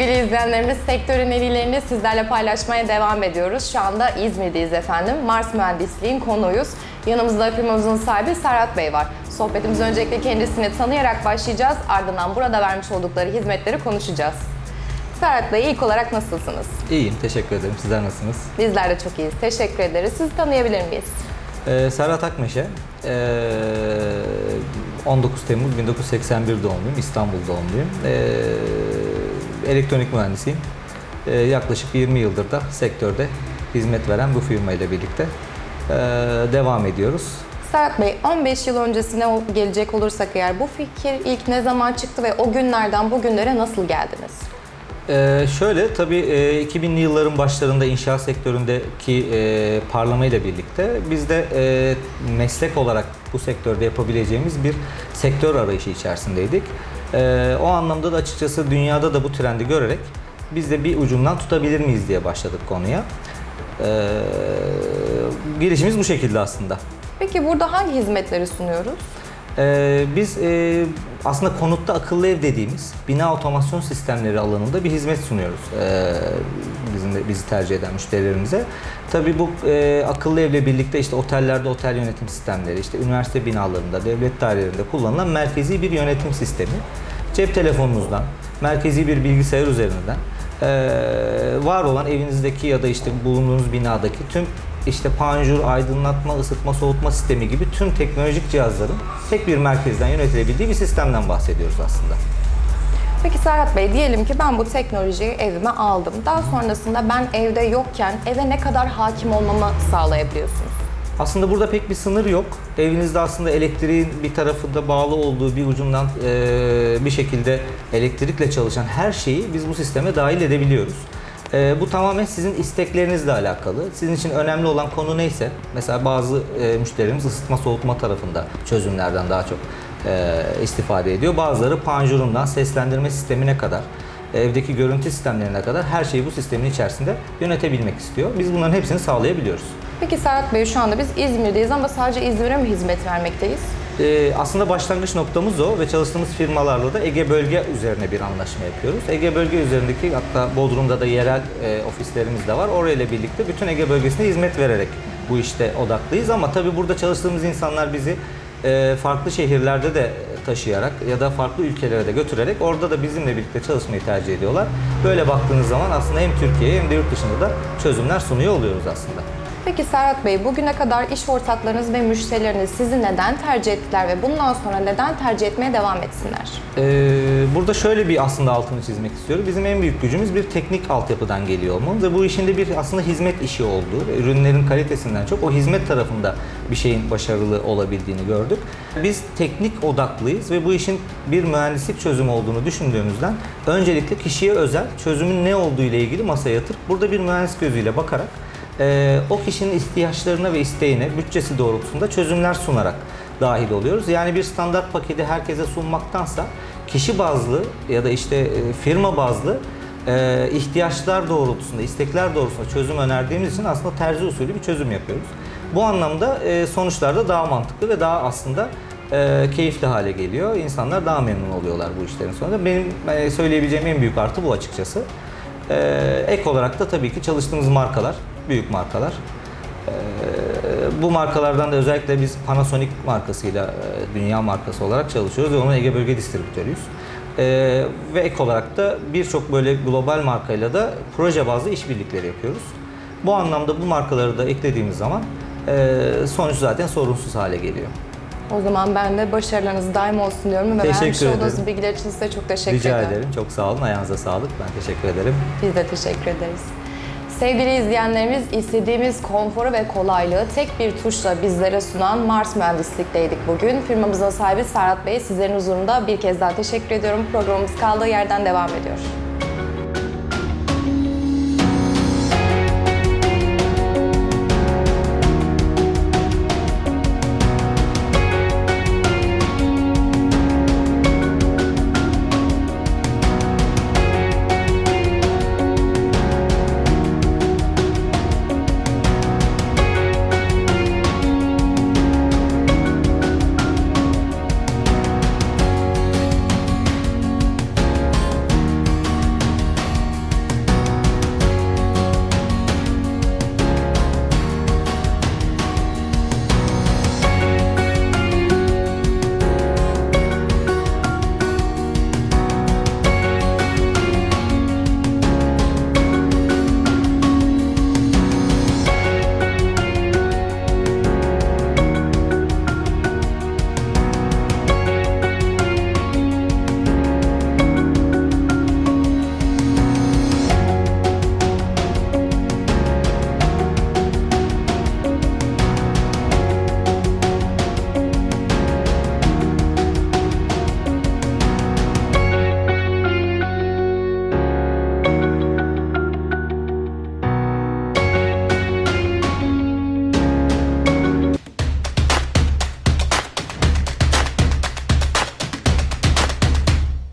izleyenlerimiz sektörün en iyilerini sizlerle paylaşmaya devam ediyoruz. Şu anda İzmir'deyiz efendim. Mars Mühendisliğin konuğuyuz. Yanımızda firmamızın sahibi Serhat Bey var. Sohbetimiz öncelikle kendisini tanıyarak başlayacağız. Ardından burada vermiş oldukları hizmetleri konuşacağız. Serhat Bey ilk olarak nasılsınız? İyiyim, teşekkür ederim. Sizler nasılsınız? Bizler de çok iyiyiz. Teşekkür ederiz. Sizi tanıyabilir miyiz? Ee, Serhat Akmeşe, ee, 19 Temmuz 1981 doğumluyum, İstanbul doğumluyum. Ee, elektronik mühendisiyim. Ee, yaklaşık 20 yıldır da sektörde hizmet veren bu firma ile birlikte ee, devam ediyoruz. Serhat Bey, 15 yıl öncesine gelecek olursak eğer bu fikir ilk ne zaman çıktı ve o günlerden bugünlere nasıl geldiniz? Ee, şöyle tabii e, 2000'li yılların başlarında inşaat sektöründeki e, parlamayla birlikte biz de e, meslek olarak bu sektörde yapabileceğimiz bir sektör arayışı içerisindeydik. E, o anlamda da açıkçası dünyada da bu trendi görerek biz de bir ucundan tutabilir miyiz diye başladık konuya. E, girişimiz bu şekilde aslında. Peki burada hangi hizmetleri sunuyoruz? Ee, biz e, aslında konutta akıllı ev dediğimiz bina otomasyon sistemleri alanında bir hizmet sunuyoruz. Ee, bizim de bizi tercih eden müşterilerimize. Tabii bu e, akıllı evle birlikte işte otellerde otel yönetim sistemleri, işte üniversite binalarında, devlet dairelerinde kullanılan merkezi bir yönetim sistemi. Cep telefonunuzdan, merkezi bir bilgisayar üzerinden e, var olan evinizdeki ya da işte bulunduğunuz binadaki tüm işte panjur, aydınlatma, ısıtma, soğutma sistemi gibi tüm teknolojik cihazların tek bir merkezden yönetilebildiği bir sistemden bahsediyoruz aslında. Peki Serhat Bey diyelim ki ben bu teknolojiyi evime aldım. Daha sonrasında ben evde yokken eve ne kadar hakim olmamı sağlayabiliyorsunuz? Aslında burada pek bir sınır yok. Evinizde aslında elektriğin bir tarafında bağlı olduğu bir ucundan eee, bir şekilde elektrikle çalışan her şeyi biz bu sisteme dahil edebiliyoruz. Eee, bu tamamen sizin isteklerinizle alakalı. Sizin için önemli olan konu neyse, mesela bazı eee, müşterimiz ısıtma soğutma tarafında çözümlerden daha çok eee, istifade ediyor. Bazıları panjurundan seslendirme sistemine kadar, evdeki görüntü sistemlerine kadar her şeyi bu sistemin içerisinde yönetebilmek istiyor. Biz bunların hepsini sağlayabiliyoruz. Peki Serhat Bey şu anda biz İzmir'deyiz ama sadece İzmir'e mi hizmet vermekteyiz? Ee, aslında başlangıç noktamız o ve çalıştığımız firmalarla da Ege Bölge üzerine bir anlaşma yapıyoruz. Ege Bölge üzerindeki hatta Bodrum'da da yerel e, ofislerimiz de var. Orayla birlikte bütün Ege bölgesine hizmet vererek bu işte odaklıyız ama tabii burada çalıştığımız insanlar bizi e, farklı şehirlerde de taşıyarak ya da farklı ülkelere de götürerek orada da bizimle birlikte çalışmayı tercih ediyorlar. Böyle baktığınız zaman aslında hem Türkiye'ye hem de yurt dışında da çözümler sunuyor oluyoruz aslında. Peki Serhat Bey bugüne kadar iş ortaklarınız ve müşterileriniz sizi neden tercih ettiler ve bundan sonra neden tercih etmeye devam etsinler? Ee, burada şöyle bir aslında altını çizmek istiyorum. Bizim en büyük gücümüz bir teknik altyapıdan geliyor olmamız ve bu işin de bir aslında hizmet işi olduğu, ürünlerin kalitesinden çok o hizmet tarafında bir şeyin başarılı olabildiğini gördük. Biz teknik odaklıyız ve bu işin bir mühendislik çözümü olduğunu düşündüğümüzden öncelikle kişiye özel çözümün ne olduğu ile ilgili masaya yatırıp burada bir mühendis gözüyle bakarak e, o kişinin ihtiyaçlarına ve isteğine, bütçesi doğrultusunda çözümler sunarak dahil oluyoruz. Yani bir standart paketi herkese sunmaktansa kişi bazlı ya da işte e, firma bazlı e, ihtiyaçlar doğrultusunda, istekler doğrultusunda çözüm önerdiğimiz için aslında terzi usulü bir çözüm yapıyoruz. Bu anlamda e, sonuçlar da daha mantıklı ve daha aslında e, keyifli hale geliyor. İnsanlar daha memnun oluyorlar bu işlerin sonunda. Benim e, söyleyebileceğim en büyük artı bu açıkçası. Ee, ek olarak da tabii ki çalıştığımız markalar, büyük markalar. Ee, bu markalardan da özellikle biz Panasonic markasıyla e, dünya markası olarak çalışıyoruz ve onun Ege Bölge distribütörüyüz. Ee, ve ek olarak da birçok böyle global markayla da proje bazlı işbirlikleri yapıyoruz. Bu anlamda bu markaları da eklediğimiz zaman e, sonuç zaten sorunsuz hale geliyor. O zaman ben de başarılarınız daim olsun diyorum ve vermiş Teşekkür olduğunuz ederim. bilgiler için size çok teşekkür Rica ederim. ederim. Çok sağ olun. Ayağınıza sağlık. Ben teşekkür ederim. Biz de teşekkür ederiz. Sevgili izleyenlerimiz, istediğimiz konforu ve kolaylığı tek bir tuşla bizlere sunan Mars Mühendislik'teydik bugün. Firmamızın sahibi Serhat Bey sizlerin huzurunda bir kez daha teşekkür ediyorum. Programımız kaldığı yerden devam ediyor.